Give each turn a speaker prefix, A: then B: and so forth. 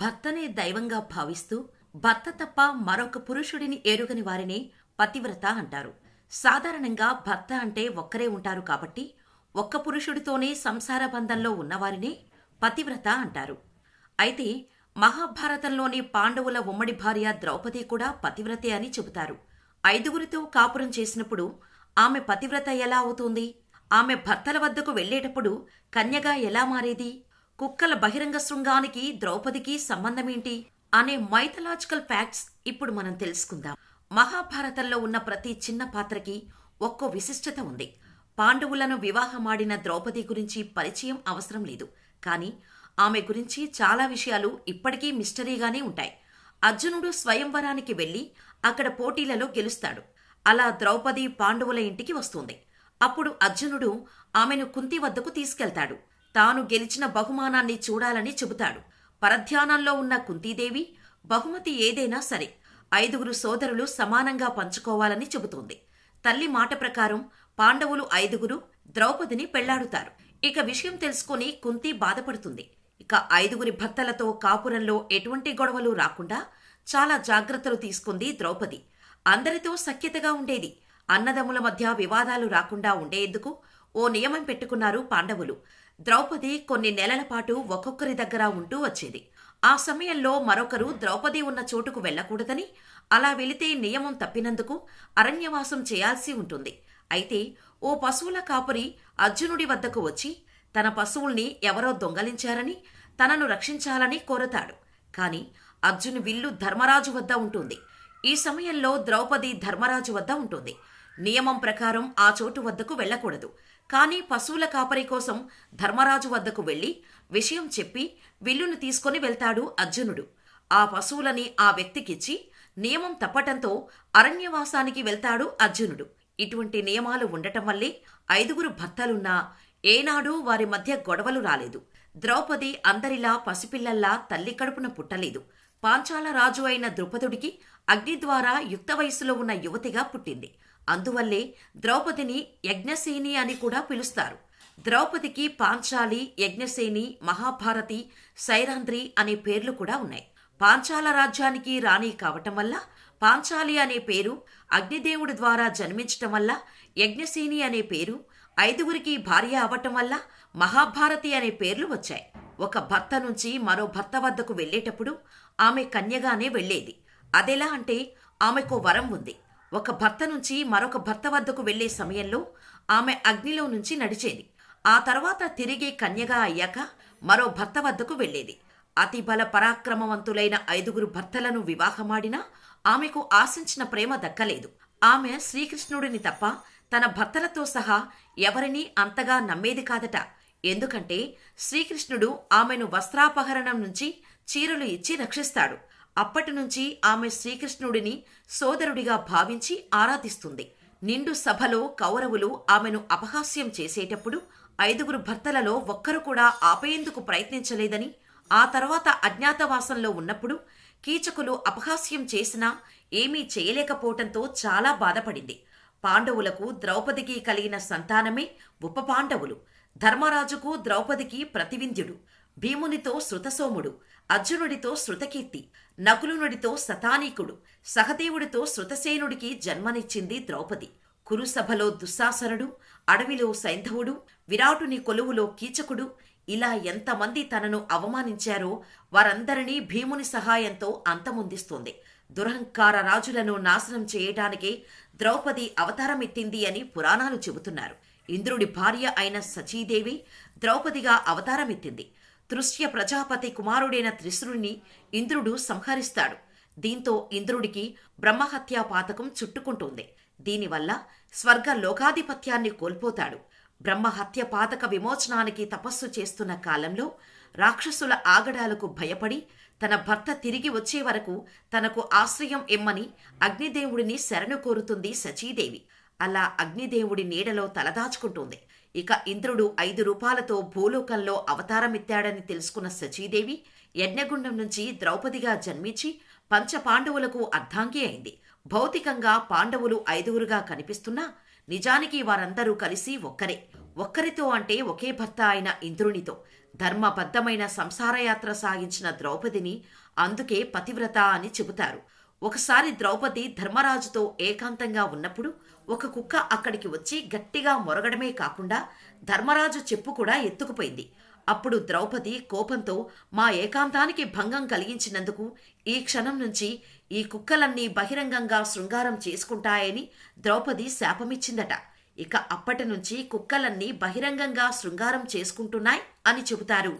A: భర్తనే దైవంగా భావిస్తూ భర్త తప్ప మరొక పురుషుడిని ఎరుగని వారిని పతివ్రత అంటారు. సాధారణంగా భర్త అంటే ఒక్కరే ఉంటారు కాబట్టి ఒక్క పురుషుడితోనే సంసార బంధంలో ఉన్నవారినే పతివ్రత అంటారు. అయితే మహాభారతంలోని పాండవుల ఉమ్మడి భార్య ద్రౌపది కూడా పతివ్రతే అని చెబుతారు. ఐదుగురితో కాపురం చేసినప్పుడు ఆమె పతివ్రత ఎలా అవుతుంది? ఆమె భర్తల వద్దకు వెళ్ళేటప్పుడు కన్యగా ఎలా మారేది? కుక్కల బహిరంగ శృంగానికి ద్రౌపదికి సంబంధమేంటి అనే మైథలాజికల్ ఫ్యాక్ట్స్ ఇప్పుడు మనం తెలుసుకుందాం. మహాభారతంలో ఉన్న ప్రతి చిన్న పాత్రకి ఒక్కో విశిష్టత ఉంది. పాండవులను వివాహమాడిన ద్రౌపది గురించి పరిచయం అవసరం లేదు. కానీ ఆమె గురించి చాలా విషయాలు ఇప్పటికీ మిస్టరీగానే ఉంటాయి. అర్జునుడు స్వయంవరానికి వెళ్ళి అక్కడ పోటీలలో గెలుస్తాడు. అలా ద్రౌపది పాండవుల ఇంటికి వస్తుంది. అప్పుడు అర్జునుడు ఆమెను కుంతి వద్దకు తీసుకెళ్తాడు. తాను గెలిచిన బహుమానాన్ని చూడాలని చెబుతాడు. పరధ్యానంలో ఉన్న కుంతీదేవి బహుమతి ఏదైనా సరే ఐదుగురు సోదరులు సమానంగా పంచుకోవాలని చెబుతోంది. తల్లి మాట ప్రకారం పాండవులు ఐదుగురు ద్రౌపదిని పెళ్ళాడుతారు. ఇక విషయం తెలుసుకుని కుంతి బాధపడుతుంది. ఇక ఐదుగురి భర్తలతో కాపురంలో ఎటువంటి గొడవలు రాకుండా చాలా జాగ్రత్తలు తీసుకుంది ద్రౌపది. అందరితో సఖ్యతగా ఉండేది అన్నదమ్ముల మధ్య వివాదాలు రాకుండా ఉండేందుకు ఓ నియమం పెట్టుకున్నారు పాండవులు. ద్రౌపది కొన్ని నెలల పాటు ఒక్కొక్కరి దగ్గర ఉంటూ వచ్చేది. ఆ సమయంలో మరొకరు ద్రౌపది ఉన్న చోటుకు వెళ్ళకూడదని అలా వెళితే నియమం తప్పినందుకు అరణ్యవాసం చేయాల్సి ఉంటుంది. అయితే ఓ పశువుల కాపురి అర్జునుడి వద్దకు వచ్చి తన పశువుల్ని ఎవరో దొంగలించారని తనను రక్షించాలని కోరతాడు. కాని అర్జున్ విల్లు ధర్మరాజు వద్ద ఉంటుంది. ఈ సమయంలో ద్రౌపది ధర్మరాజు వద్ద ఉంటుంది. నియమం ప్రకారం ఆ చోటు వద్దకు వెళ్ళకూడదు. కానీ పశువుల కాపరి కోసం ధర్మరాజు వద్దకు వెళ్ళి విషయం చెప్పి విల్లును తీసుకొని వెళ్తాడు అర్జునుడు. ఆ పశువులని ఆ వ్యక్తికిచ్చి నియమం తప్పటంతో అరణ్యవాసానికి వెళ్తాడు అర్జునుడు. ఇటువంటి నియమాలు ఉండటం వల్లే ఐదుగురు భర్తలున్నా ఏనాడూ వారి మధ్య గొడవలు రాలేదు. ద్రౌపది అందరిలా పసిపిల్లల్లా తల్లి కడుపున పుట్టలేదు. పాంచాల రాజు అయిన ద్రుపదుడికి అగ్ని ద్వారా యుక్త వయసులో ఉన్న యువతిగా పుట్టింది. అందువల్లే ద్రౌపదిని యజ్ఞసేని అని కూడా పిలుస్తారు. ద్రౌపదికి పాంచాలి యజ్ఞసేని మహాభారతి సైరాంధ్రి అనే పేర్లు కూడా ఉన్నాయి. పాంచాల రాజ్యానికి రాణి కావటం వల్ల పాంచాలి అనే పేరు అగ్నిదేవుడి ద్వారా జన్మించటం వల్ల యజ్ఞసేని అనే పేరు ఐదుగురికి భార్య అవటం వల్ల మహాభారతి అనే పేర్లు వచ్చాయి. ఒక భర్త నుంచి మరో భర్త వద్దకు వెళ్ళేటప్పుడు ఆమె కన్యగానే వెళ్ళేది. అదెలా అంటే ఆమెకు వరం ఉంది. ఒక భర్త నుంచి మరొక భర్త వద్దకు వెళ్ళే సమయంలో ఆమె అగ్నిలో నుంచి నడిచేది. ఆ తర్వాత తిరిగి కన్యగా అయ్యాక మరో భర్త వద్దకు వెళ్ళేది అతి బల పరాక్రమవంతులైన ఐదుగురు భర్తలను వివాహమాడినా ఆమెకు ఆశించిన ప్రేమ దక్కలేదు. ఆమె శ్రీకృష్ణుడిని తప్ప తన భర్తలతో సహా ఎవరినీ అంతగా నమ్మేది కాదట. ఎందుకంటే శ్రీకృష్ణుడు ఆమెను వస్త్రాపహరణం నుంచి చీరలు ఇచ్చి రక్షిస్తాడు. అప్పటి నుంచి ఆమె శ్రీకృష్ణుడిని సోదరుడిగా భావించి ఆరాధిస్తుంది. నిండు సభలో కౌరవులు ఆమెను అపహాస్యం చేసేటప్పుడు ఐదుగురు భర్తలలో ఒక్కరు కూడా ఆపేందుకు ప్రయత్నించలేదని ఆ తర్వాత అజ్ఞాతవాసంలో ఉన్నప్పుడు కీచకులు అపహాస్యం చేసినా ఏమీ చేయలేకపోవటంతో చాలా బాధపడింది. పాండవులకు ద్రౌపదికి కలిగిన సంతానమే ఉప పాండవులు. ధర్మరాజుకు ద్రౌపదికి ప్రతివింధ్యుడు. భీమునితో శృతసోముడు అర్జునుడితో శృతకీర్తి నకులునుడితో శతానీకుడు సహదేవుడితో శృతసేనుడికి జన్మనిచ్చింది ద్రౌపది. కురుసభలో దుస్సాసనుడు అడవిలో సైంధవుడు విరాటుని కొలువులో కీచకుడు ఇలా ఎంతమంది తనను అవమానించారో వారందరినీ భీముని సహాయంతో అంతమొందిస్తుంది. దురహంకార రాజులను నాశనం చేయటానికే ద్రౌపది అవతారమెత్తింది అని పురాణాలు చెబుతున్నారు. ఇంద్రుడి భార్య అయిన సచీదేవి ద్రౌపదిగా అవతారమెత్తింది. తృశ్య ప్రజాపతి కుమారుడైన త్రిశృని ఇంద్రుడు సంహరిస్తాడు. దీంతో ఇంద్రుడికి బ్రహ్మహత్యా పాతకం చుట్టుకుంటుంది. దీనివల్ల స్వర్గ లోకాధిపత్యాన్ని కోల్పోతాడు. బ్రహ్మహత్య పాతక విమోచనానికి తపస్సు చేస్తున్న కాలంలో రాక్షసుల ఆగడాలకు భయపడి తన భర్త తిరిగి వచ్చే వరకు తనకు ఆశ్రయం ఇమ్మని అగ్నిదేవుడిని శరణు కోరుతుంది సచీదేవి. అలా అగ్నిదేవుడి నీడలో తలదాచుకుంటుంది. ఇక ఇంద్రుడు ఐదు రూపాలతో భూలోకంలో అవతారమెత్తాడని తెలుసుకున్న సచీదేవి యజ్ఞగుండం నుంచి ద్రౌపదిగా జన్మించి పంచపాండవులకు అర్ధాంగి అయింది. భౌతికంగా పాండవులు ఐదుగురుగా కనిపిస్తున్నా నిజానికి వారందరూ కలిసి ఒక్కరే. ఒక్కరితో అంటే ఒకే భర్త అయిన ఇంద్రునితో. ధర్మబద్ధమైన సంసారయాత్ర సాగించిన ద్రౌపదిని అందుకే పతివ్రత అని చెబుతారు. ఒకసారి ద్రౌపది ధర్మరాజుతో ఏకాంతంగా ఉన్నప్పుడు ఒక కుక్క అక్కడికి వచ్చి గట్టిగా మొరగడమే కాకుండా ధర్మరాజు చెప్పు కూడా ఎత్తుకుపోయింది. అప్పుడు ద్రౌపది కోపంతో మా ఏకాంతానికి భంగం కలిగించినందుకు ఈ క్షణం నుంచి ఈ కుక్కలన్నీ బహిరంగంగా శృంగారం చేసుకుంటాయని ద్రౌపది శాపమిచ్చిందట. ఇక అప్పటి నుంచి కుక్కలన్నీ బహిరంగంగా శృంగారం చేసుకుంటున్నాయి అని చెబుతారు.